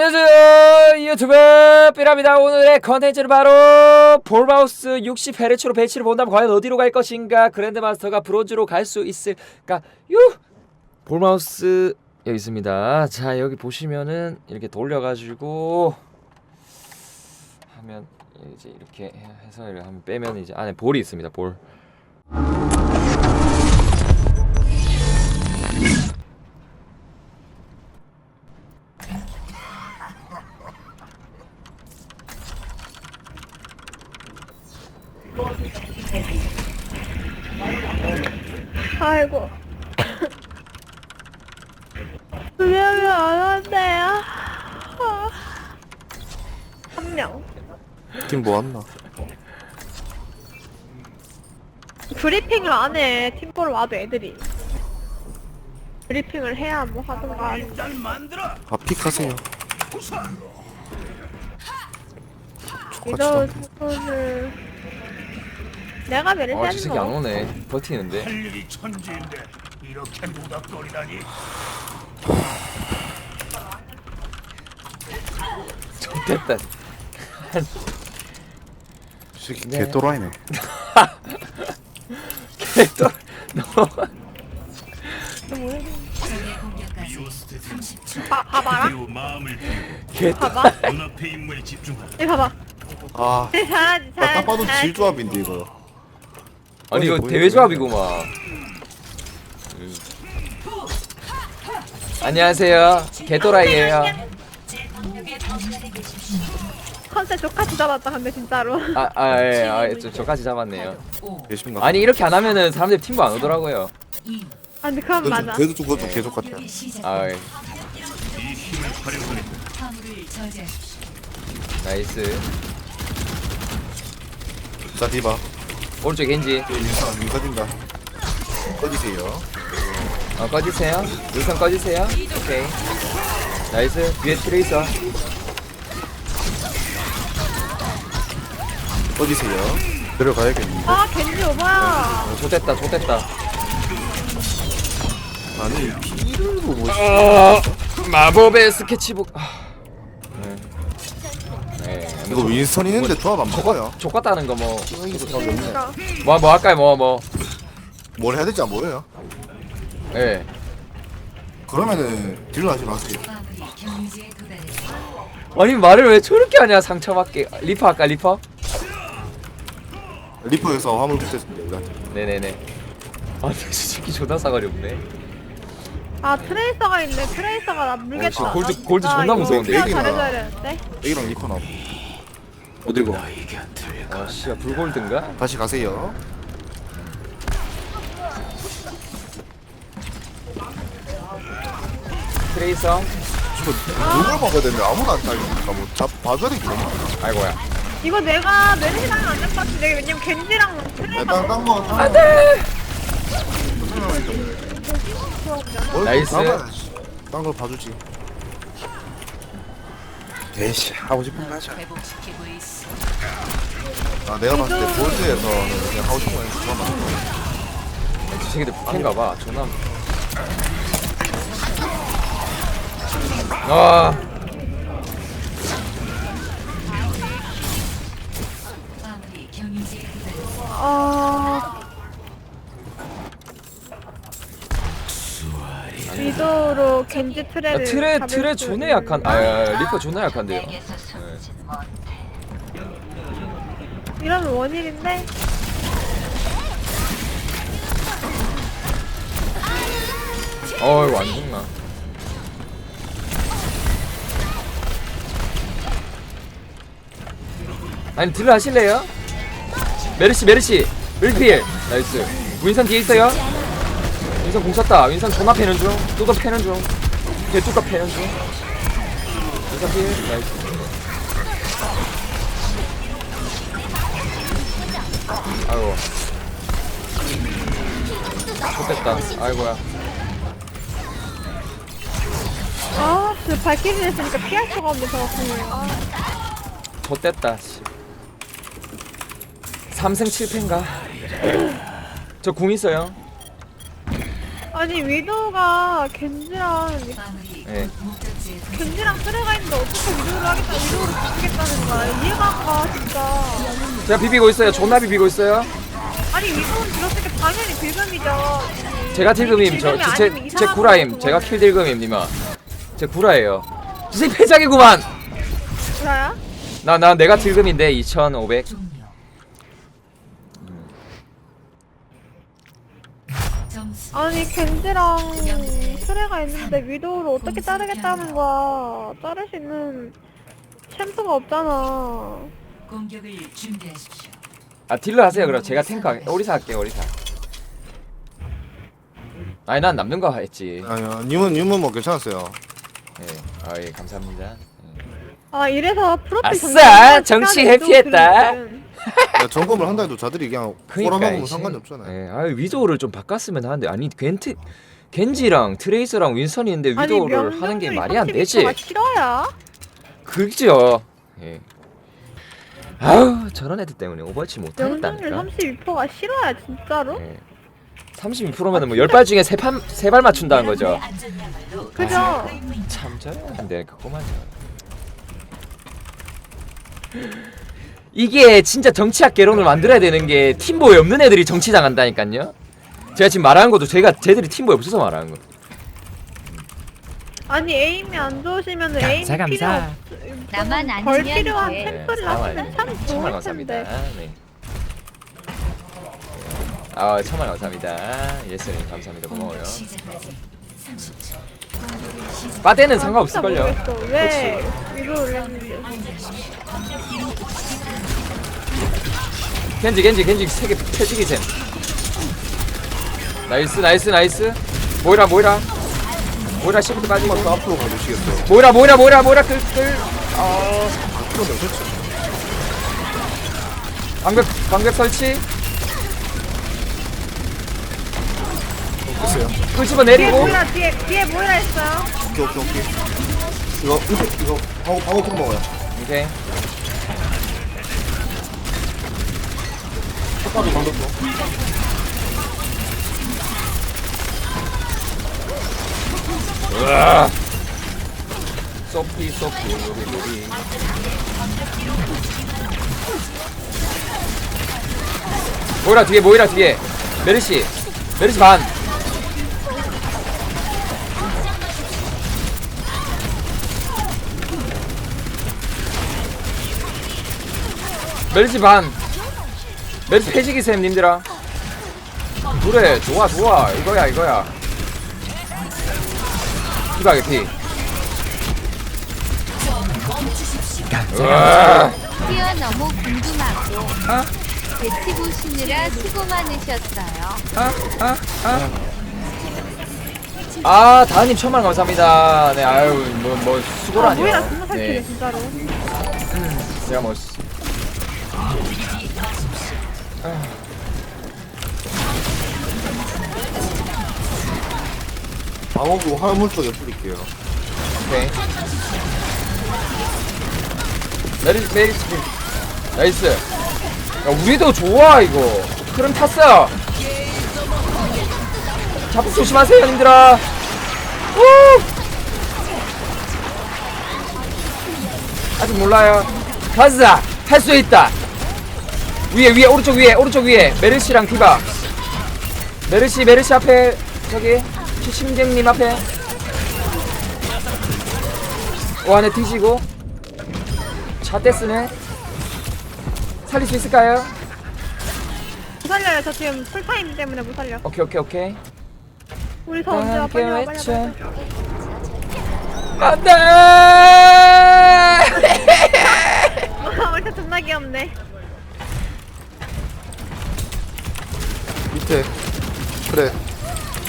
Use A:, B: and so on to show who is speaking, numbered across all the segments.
A: 안녕하세요. 유튜브 삐랍니다. 오늘의 컨텐츠는 바로 볼마우스 60헤르츠로 배치를 본다면 과연 어디로 갈 것인가? 그랜드마스터가 브론즈로 갈 수 있을까? 유! 볼마우스 여기 있습니다. 자 여기 보시면은 이렇게 돌려가지고 하면 이제 이렇게 해서 이렇게 하면 빼면 이제 안에 볼이 있습니다 볼
B: 분명히 안 왔네요. 한 명.
C: 팀뭐 왔나?
B: 브리핑을 안 해. 팀보러 와도 애들이. 브리핑을 해야 뭐 하든가.
C: 아 픽하세요.
B: 이런 부분을 내가
A: 아저
B: 하는
A: 새끼 안
B: 거.
A: 오네 버티는데
D: 할 일이 천지인데 이렇게 노닥거리다니
A: 됐다
C: 새끼
A: 네.
C: 개또라이네.
A: 또 너무
B: 봐, 봐봐라.
D: 그리고 마음을 비우고
A: 개
B: 봐봐. 이.
C: 아,
B: 네,
C: 나 딱. 봐도. 질조합인데 이거.
A: 아니 이거
C: 보이네,
A: 대회 조합이구만. 음. 안녕하세요. 개또라이예요.
B: 컨셉 똑같이 잡았다, 근데 진짜로.
A: 아, 아, 예, 아, 저, 저까지 잡았네요. 아니 이렇게 안 하면은 사람들이 팀도 안 오더라고요.
B: 아, 근데 그건
C: 그래도,
B: 맞아.
C: 그래도 좀 그것도 계속 같아.
A: 아, 예. 나이스.
C: 자 디바.
A: 오른쪽 겐지.
C: 인사 인사 딘다. 꺼지세요.
A: 어, 꺼지세요. 눈선 꺼지세요. 오케이. 나이스. 뒤에 트레이서.
C: 꺼지세요. 들어가야겠는데.
B: 아, 겐지 오바야.
A: 어, 좋됐다, 좋됐다.
C: 아니 피를 못 보시.
A: 어, 마법의 스케치북. 아, 네. 네.
C: 이거 윈스턴 있는데 조합 안 바꿔요.
A: 족같다는 거 뭐.
B: 그러니까.
A: 뭐, 뭐 할까요? 뭐, 뭐.
C: 뭘 해야 될지 안 보여요.
A: 예.
C: 그러면은 딜러 하지 마세요.
A: 아니 말을 왜 저렇게 하냐 상처받게 리퍼 할까 리퍼?
C: 리퍼에서 화물 붙였습니다 우리한테.
A: 네네네 아저 새끼 존나 싸가리 없네
B: 아, 트레이서가 있네. 트레이서가 나 물겠다.
A: 진짜 골드-
B: 나-
A: 골드
B: 나
A: 존나
B: 이거
A: 무서운데,
C: 여기가.
B: 잘해줘야 되는데.
C: A랑 리퍼 나오. 어디고?
A: 아 씨야 불골든가?
C: 다시 가세요.
A: 트레이서
C: 이거 누굴 먹어야 되는데 아무도 안 딸리니까 뭐 잡, 봐줘야 되겠구나.
A: 아이고야
B: 이거 내가 메르시랑 안될 것 같은데. 왜냐면 겐지랑
C: 땅, 땅 먹어. 땅
A: 안돼. 나이스.
C: 딴걸 봐주지. 대시 하고 싶은 거 하자. 아 내가 봤을 때 볼드에서는 그냥 하고 싶은 거 해서 좋아.
A: 저 새끼들 북한가봐 존나 아
B: 겐지
A: 야,
B: 트레를
A: 트레 트레
B: 수
A: 존나
B: 있는-
A: 약한 아 야, 리퍼 존나 약한데요? 네.
B: 이러면 원일인데?
A: 어 이거 안 죽나? 아니 딜러 하실래요? 메르시 메르시! 밀필! 나이스. 윈선 뒤에 있어요 윈선 공 쳤다. 윈선 존나 패는 중. 뚜더 패는 중. 개뚜더 패는 중. 윈선 필 나이스. 아이고. 좋됐다. 아이고야.
B: 아, 그 발키리 했으니까 피할 수가 없네 저거 공을 아,
A: 좆됐다 씨. 3승 7패인가? 저 궁 있어요
B: 아니 위도우가 겐지랑
A: 예.
B: 겐지랑 쓰레가 있는데 어떻게 위도우를 하겠다 위도우를 부수겠다는 거야 이해가 안가 진짜
A: 제가 비비고 있어요. 존나 비비고 있어요.
B: 아니 위도우는 들었을 때 당연히 빌금이죠
A: 제가 딜금임.
B: 아니,
A: 저,
B: 빌금이
A: 제,
B: 아니면
A: 제
B: 이상한
A: 구라임.
B: 거
A: 제가. 킬 딜금임, 님아. 제 구라예요. 진짜 패작이구만!
B: 구라야?
A: 나, 나, 내가 딜금인데, 2500.
B: 아니 겐지랑 쓰레가 있는데 위도우를 어떻게 자르겠다는 거야 자를 수 있는 챔프가 없잖아
E: 공격을 준비하십시오.
A: 아, 딜러 하세요, 그럼. 제가 탱커, 할게. 오리사 할게요, 오리사. 아니, 난 남는 거 했지.
C: 아니요 님은 님은 뭐 괜찮았어요
A: 예. 아, 예, 감사합니다. 예.
B: 아 이래서 프로필
A: 아싸! 정치 회피했다.
C: 야, 점검을 한다 해도 자들이 그냥 꼬라박으면
A: 이씨.
C: 상관이 없잖아요
A: 예, 아 위도우를 좀 바꿨으면 하는데 아니 겐트 겐지랑 트레이서랑 윈선이 있는데 위도우를 하는 게 말이 안 되지.
B: 가 싫어야?
A: 그죠? 예. 아우 저런 애들 때문에 오버워치 못
B: 명중률
A: 하겠다니까.
B: 32%가 싫어야 진짜로?
A: 예. 32%면은 뭐 10발 중에 3발 세발 맞춘다는 거죠.
B: 그죠?
A: 참 저런데 그거만 이게 진짜 정치학 개론을 만들어야 되는 게 팀보에 없는 애들이 정치 당한다니까요. 제가 지금 말하는 것도 제가 쟤들이 팀보에 없어서 말하는 거.
B: 아니 에임이 안 좋으시면 에임이 필요
A: 감사.
B: 없
F: 나만
B: 벌
F: 아니면
B: 필요한
F: 돼.
B: 템플을. 하시면 참 좋을
A: 감사합니다.
B: 텐데
A: 네. 아 천만 감사합니다. 예스님 감사합니다. 고마워요.
E: 시작까지 30초.
A: 빠데는
B: 아,
A: 상관없을걸요.
B: 모르겠어. 왜 위로를 했는지
A: 겐지 겐지 겐지 세개 패지기 셈. 나이스 나이스 나이스. 모이라 모이라. 모이라 시프트 빠지고.
C: 더 앞으로 가주시겠어요
A: 모이라 모이라 모이라 모이라 끌끌.
C: 그런데 그렇지
A: 방벽 방벽 설치. 끌집어
B: 뒤에
A: 내리고.
B: 모이라 뒤에 뒤에 모이라 했어요
C: 오케이 오케이 오케이 이거 이거 이거 방어 방어 꼭 먹어요
A: 오케이.
C: 방금 뭐
A: 으아. 소피 요리 요리. 모이라 뒤에 모이라 뒤에. 메르시 메르시 반. 메르시 반. 메르시 패지기 셈 님들아. 그래 좋아 좋아 이거야 이거야. 피박이 피. 으아.
F: 너무 궁금하고
A: 아?
F: 배치 보시느라 수고 많으셨어요.
A: 아, 아, 아. 아, 다은님 천만 감사합니다. 네, 아유, 뭐, 뭐,
B: 아 모이라
A: 수고라니요.
B: 존나 살피네
A: 네,
B: 진짜로
A: 제가 뭐, 수-
C: 방어구 화물 쪽에 뿌릴게요
A: 오케이. 메리, 메리 스핀. 나이스. 야, 우리도 좋아, 이거. 흐름 탔어. 자폭 조심하세요, 님들아. 우! 아직 몰라요. 가자! 할수 있다! 위에, 위에, 오른쪽 위에, 오른쪽 위에. 메르시랑 디바. 메르시, 메르시 앞에, 저기, 심gem님 앞에. 오 안에 뒤지고 차 떼쓰네 살릴 수 있을까요?
B: 못 살려요 저 지금 풀타임 때문에 못 살려
A: 오케이 오케이 오케이
B: 우리 더 언제 와 빨리 와 빨리
A: 외쳐.
B: 와
A: 안돼
B: 와 우리 존나 귀엽네
C: 밑에 그래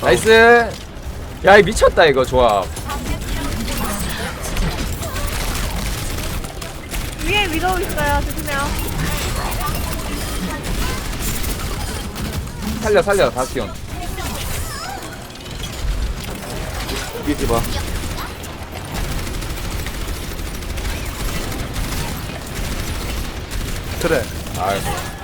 A: 나이스. 야이 미쳤다 이거 조합.
B: 위에 위도우 있어요. 조심해요.
A: 살려 살려 바스티온.
C: 위에 봐 그래.
A: 아이고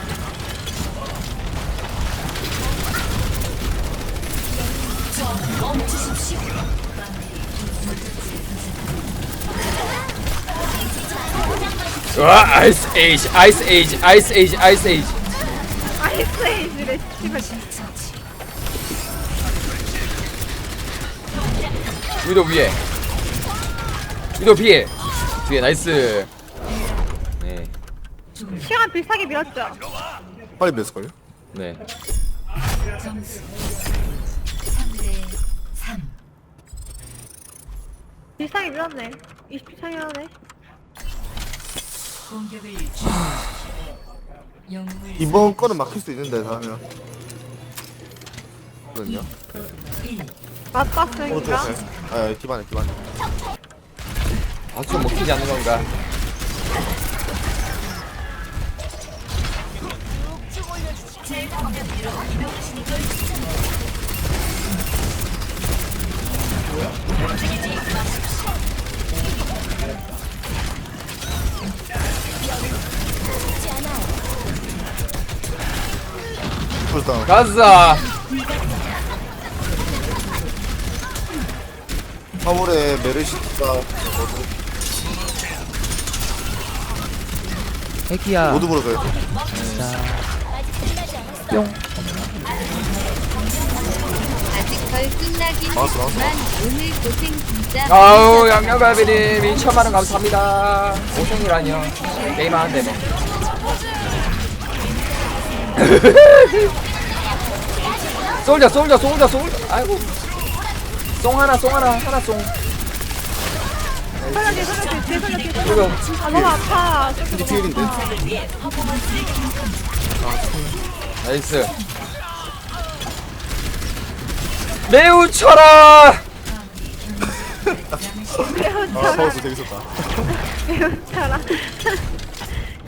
A: 와 아이스 에이지 아이스 에이지 아이스 에이지 아이스 에이지.
B: 아이스 에이지래 씨발
A: 위도 위에. 위도 피해. 뒤에 나이스. 네.
B: 시간 비슷하게 밀었죠?
C: 빨리 맺을걸요?
A: 네.
E: 점수
B: 비슷하게 밀었네. 20피 차이
E: 공격을 영웅을
C: 이번 거는 막힐 수 있는데 다음에 거든요
E: 1
B: 맞다
C: 어 좋았어요 아 기반에 기반에.
A: 아주 먹히지 않는 건가
C: 풀다운
A: 가자.
C: 화물에 메르시가
A: 애기야.
C: 모두 물어서요.
F: 아직 덜 끝나긴. 했지만 오늘 고생 진짜
A: 아우 양념갈비님 2천만원 감사합니다. 고생이라뇨. 게임 하는데 뭐. 솔져 솔져 솔져 솔져 아이고. 송 하나 송 하나 하나 송.
B: 살려줘 살려줘 뒤에 살려 뒤에 살려
A: 이거
B: 아 너무 아파.
C: 이제 피일인데?
A: 나이스. 매우 쳐라
C: 아 파워스 재밌었다.
B: 잘하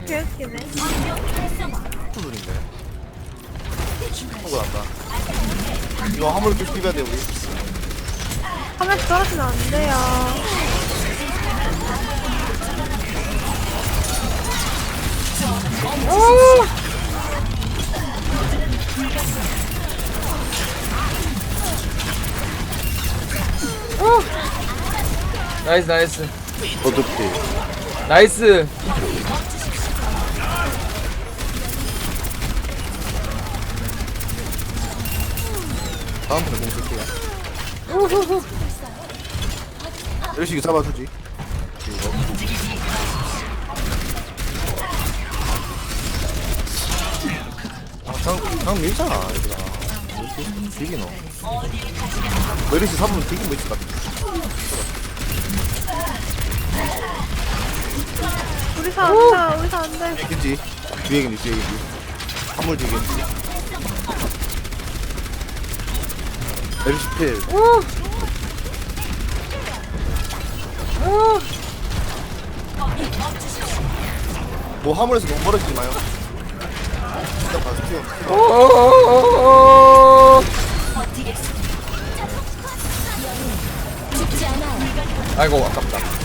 B: 개웃기네
C: 투들인데. 하고 났다. 이거 화물 좀 비벼야 돼 우리.
B: 하면서 떨어지면 안 돼요
A: 나이스 나이스
C: 어차피
A: 나이스
C: 다음 판에 공 쓸게요 메르시 이거 잡아주지 아, 장, 장 밀잖아, 얘들아. 이렇게 너. 메르시 잡으면 되게 멋있을 것 같아.
B: 우리 사 안돼 우리 사 안돼
C: 겠지 뒤에 겠지, 뒤에 겠지. 화물 뒤에 겠지. 메르시 필. 뭐 화물에서 너무 멀어지지 마요. 일단 가서 튀어.
A: 오오오오오. 아이고 아깝다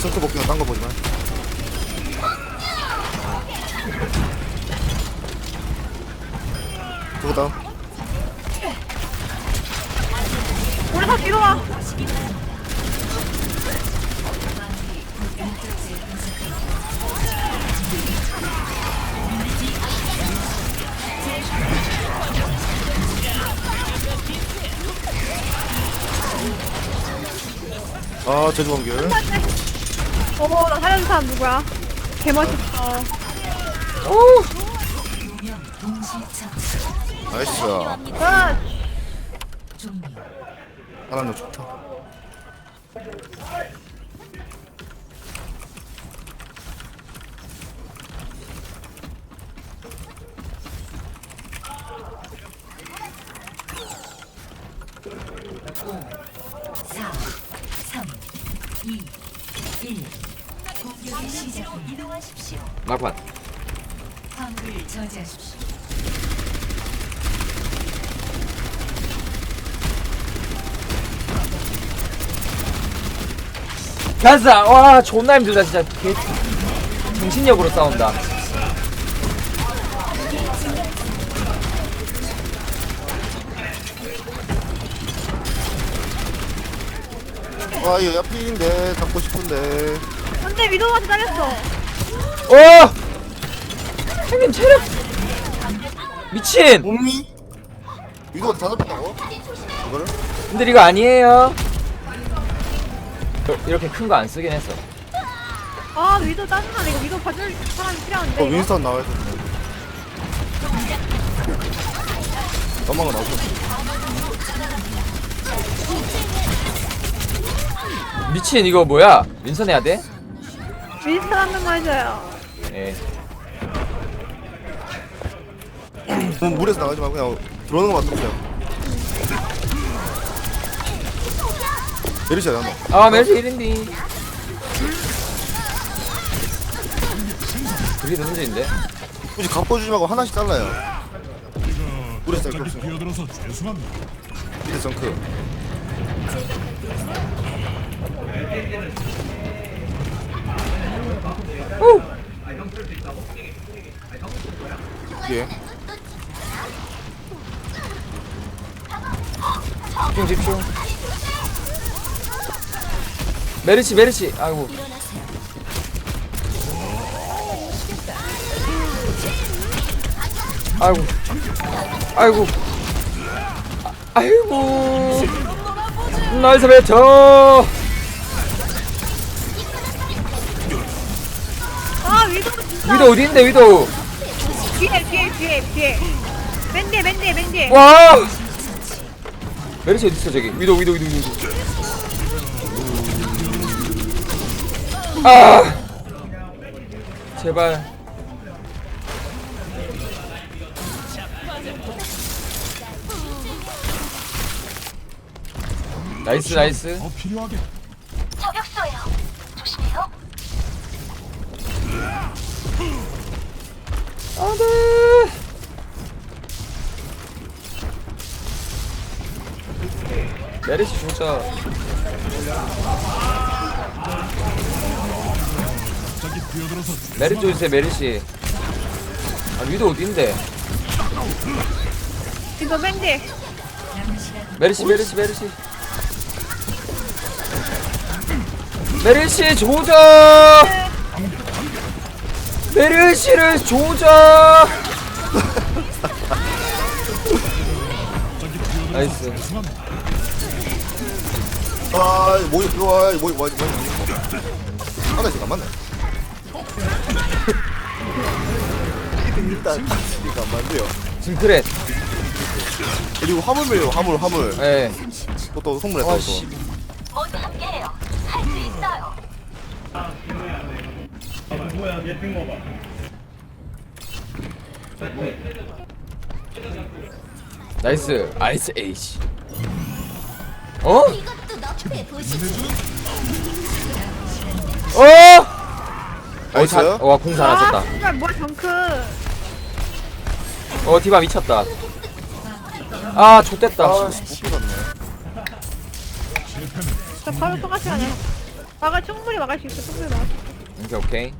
C: 전투 복귀가 딴거 보지 마. 저거 다운.
B: 우리 사 뒤로 와
C: 아, 제주 관결.
B: 어머 나 살려준 사람 누구야? 개멋있어.
E: 처치
C: 나이스.
B: 아
E: 종료
C: 하나는 좋다.
E: 이동하십시오.
A: 막판.
E: 화물을 저지하십시오.
A: 간사 와 존나 힘들다 진짜 개 정신력으로 싸운다
C: 아 이거 옆인데 잡고 싶은데
B: 근데 위도한테 잘렸어.
A: 어 형님 체력 미친
C: 몸이? 이거 다 잡혔다고? 이거를?
A: 근데 이거 아니에요 저- 이렇게 큰 거 안 쓰긴 했어
B: 아 위도 짜증나네. 이거 위도 봐줄 사람이 필요한데.
C: 어? 윈스턴 나와야 돼 넘어가 나오죠
A: 미친 이거 뭐야 윈선 해야 돼?
B: 윈스턴 한 명만 해줘요.
C: 예뭐 물에서 나가지 말고 그냥 들어오는 것만 뚫으세요 내리셔야 돼 한번.
A: 아 멜시 1인디 그게 더 문제인데?
C: 굳이 갚아주지 말고 하나씩 잘라요. 물에서 잘
D: 뛰어들어서 죄송합니다.
C: 밑에 정크
A: 후!
C: 뒤에
A: 집중 집중. 메르시 메르시. 아이고. 아이고. 아이고. 아, 아이고. 나이스 배터
B: 위도
A: 어디인데 위도?
B: 뒤에 뒤에 뒤에 뒤에. 맨 뒤에 맨 뒤에 맨 뒤에.
A: 와! 메르시 어딨어 저기? 위도 위도 위도 위도. 아! 제발. 나이스 나이스.
D: 더 필요하게.
A: 안돼 메르시 진짜.
D: 갑자기 뛰어들어서
A: 메르시 주세요 메르시. 아 위도 어딘데?
B: 맨 뒤에.
A: 메르시 메르시 메르시. 메르시 조져 메르시를 조져 나이스.
C: 아 뭐이 들어와 뭐이 뭐이 뭐이 하나 지금 안 맞네. 일단 이거 안 맞네요.
A: 징크렛
C: 그리고 화물 매요 화물 화물.
A: 예.
C: 또 또 성물했다
A: 와씨 나이스 아이스 에이지 어? 어?
C: 나이스.
A: 와공 잘하셨다
B: 아 진짜 뭐야 정크.
A: 어 디바 미쳤다 아 좆됐다
C: 아 씨 못 피갔네
B: 저 바로 똑같이 가냐. 막을 충분히 막을 수 있어. 충분히 막을 수 있어.
A: 오케이 오케이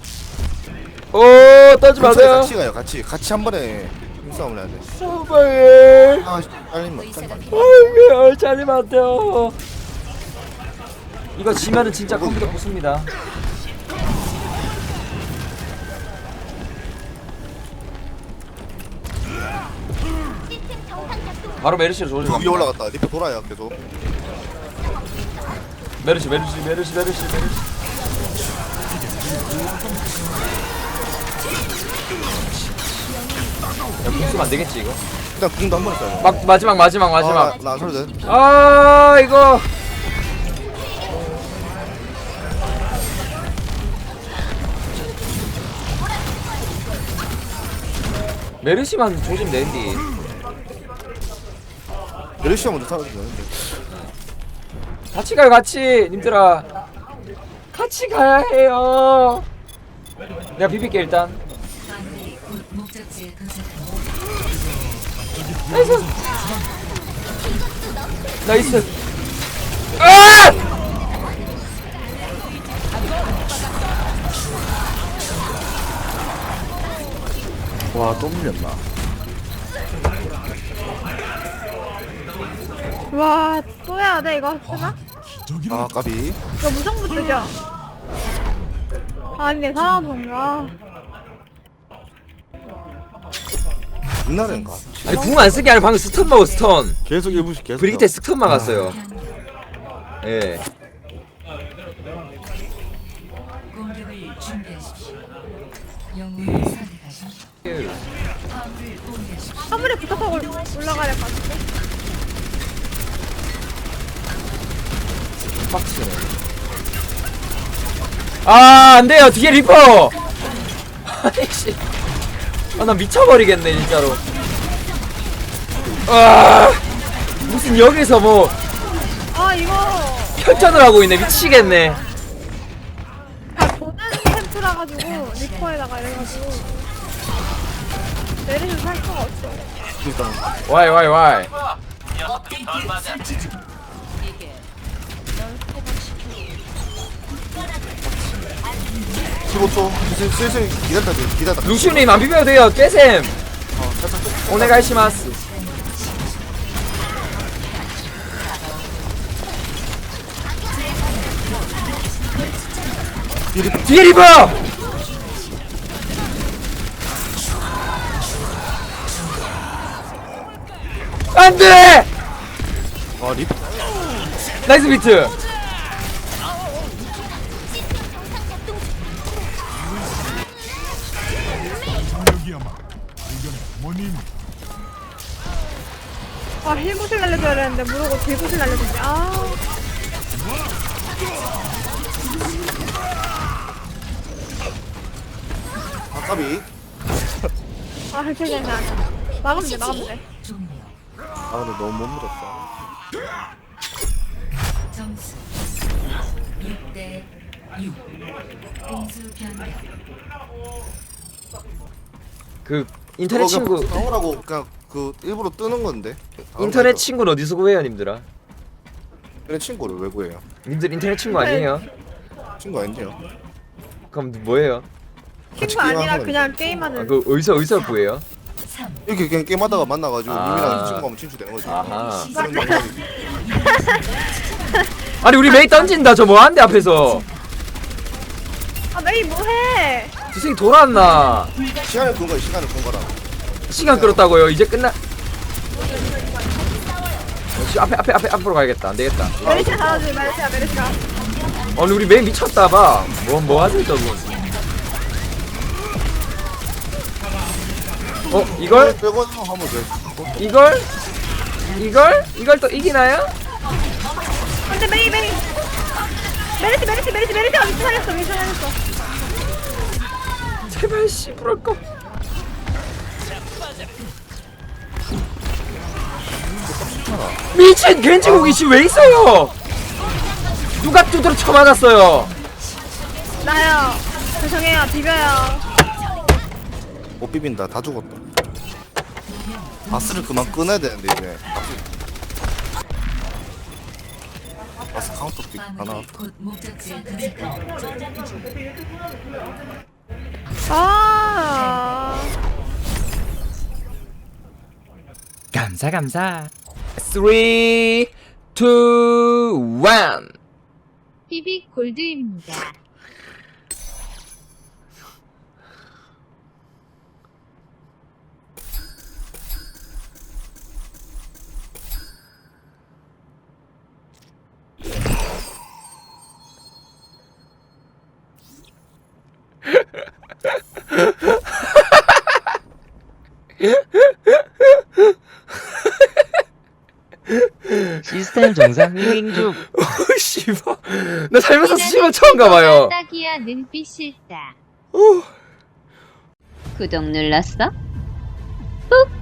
A: 오 떠지
C: 같이
A: 마세요.
C: 같이 가요. 같이 같이 한 번에 힘싸움을 해야 돼.
A: 소방에
C: 아, 잘리면 잘리면
A: 아이고 잘리면 안 돼요. 이거 지면은 진짜 컴퓨터 부숩니다. 바로 메르시로 조져
C: 위에 올라갔다. 리퍼 돌아요 계속.
A: 메르시 메르시 메르시 메르시 메르시 야 공수면 안 되겠지 이거?
C: 일단 궁도 한번 써요.
A: 막 마지막 마지막 마지막.
C: 아, 나안 써도 돼
A: 아 이거. 메르시만 조심 내는디.
C: 메르시아 먼저 타도 되는데.
A: 같이 가요 같이. 님들아. 같이 가야 해요 네, 내가 비비게 일단. 나이스 나이스 아!
C: 와또 밀렸나
B: 와, 또 해야 돼, 이거.
C: 아 까비
B: 이거 무정부적이야. 아니네, 살아don가
C: 옛날엔가
A: 아니 궁 안 쓰게 아니라 방금 스턴 먹어 스턴
C: 계속 1분씩 계속
A: 브리기테 스턴 막았어요 예
E: 공격을 준비하십시오. 영웅을 선택하십시오. 화물을 공유하십시오.
B: 화물에 붙어서 올- 올라가야 될 것 같은데?
A: 빡치네 아 안돼요. 뒤에 리퍼. 아이씨. 아나 미쳐버리겠네 진짜로. 아 무슨 여기서 뭐
B: 아, 이거.
A: 편전을 하고 있네. 미치겠네.
B: 다 보는 템프라 가지고 리퍼에다가 이래가지고. 내리는 살 수가 없어.
A: 와이 와이 와이
C: 15초 슬슬 슬슬 기다렸다 기다렸다
A: 루시우님 안 비벼도 돼요. 깨셈.
C: 어, 살짝 좀-
A: 오네가이시마스. 뒤에 리퍼! 안돼!
C: 아 립?
A: 나이스 비트
B: 되는데, 모르고 딜구슬 날려주지. 아.
C: 아 까비
B: 아, 헬체장이 아니야. 막으면 돼, 막으면 돼.
C: 아 근데 너무 못 물었어
E: 점수 6대 6. 공수 변경.
A: 그 인터넷 친구
C: 상호라고 그냥 그 일부러 뜨는 건데
A: 인터넷 친구는 어디서 구해요 님들아
C: 그래 친구를 왜 구해요?
A: 님들 인터넷 친구 아니에요?
C: 친구 아닌데요?
A: 그럼 뭐예요?
B: 친구 아니라 그냥
A: 아,
B: 게임하는.
A: 그 어디서 어디서 구해요?
E: 3.
C: 이렇게 그냥 게임하다가 만나가지고
A: 아.
C: 님이랑 친구하면 친추되는 거지
A: 아하
C: 그런 방법이
A: 아니 우리 메이 던진다 저 뭐하는데 앞에서
B: 아, 메이 뭐해?
A: 지승이 돌아왔나
C: 시간을 끈 거야 시간을 끈 거라
A: 시간 끌었다고요? 이제 끝나? 역시 앞에 앞에 앞에 앞으로 가야겠다. 안 되겠다.
B: 메리시아 잡아줘, 메리시아, 메리시아.
A: 아니 우리 메이 미쳤다 봐뭐 뭐하지 저분? 어 이걸?
C: 빼고 하면 돼.
A: 이걸? 이걸? 이걸 또 이기나요?
B: 근데 메이, 메이. 메리시, 메리시, 메리시, 메리시가 미쳐 살렸어, 미쳐 살렸어.
A: 제발 씨 부를 거. 미친 겐지고기 씨왜 있어요? 누가 두드러 쳐맞았어요?
B: 나요. 죄송해요, 비벼요.
C: 못 비빈다 다 죽었다 바스를 그만 끊어야 되는데 이제 바스 카운터 픽 하나.
B: 아.
A: 감사 감사. 3 2 1
F: TV 골드입니다.
G: 시스템 정상 중.
A: 오 씨발. 나 살면서 씨발 처음 가봐요.
F: 딱이야 눈빛 싫다. 구독 눌렀어? 꾹.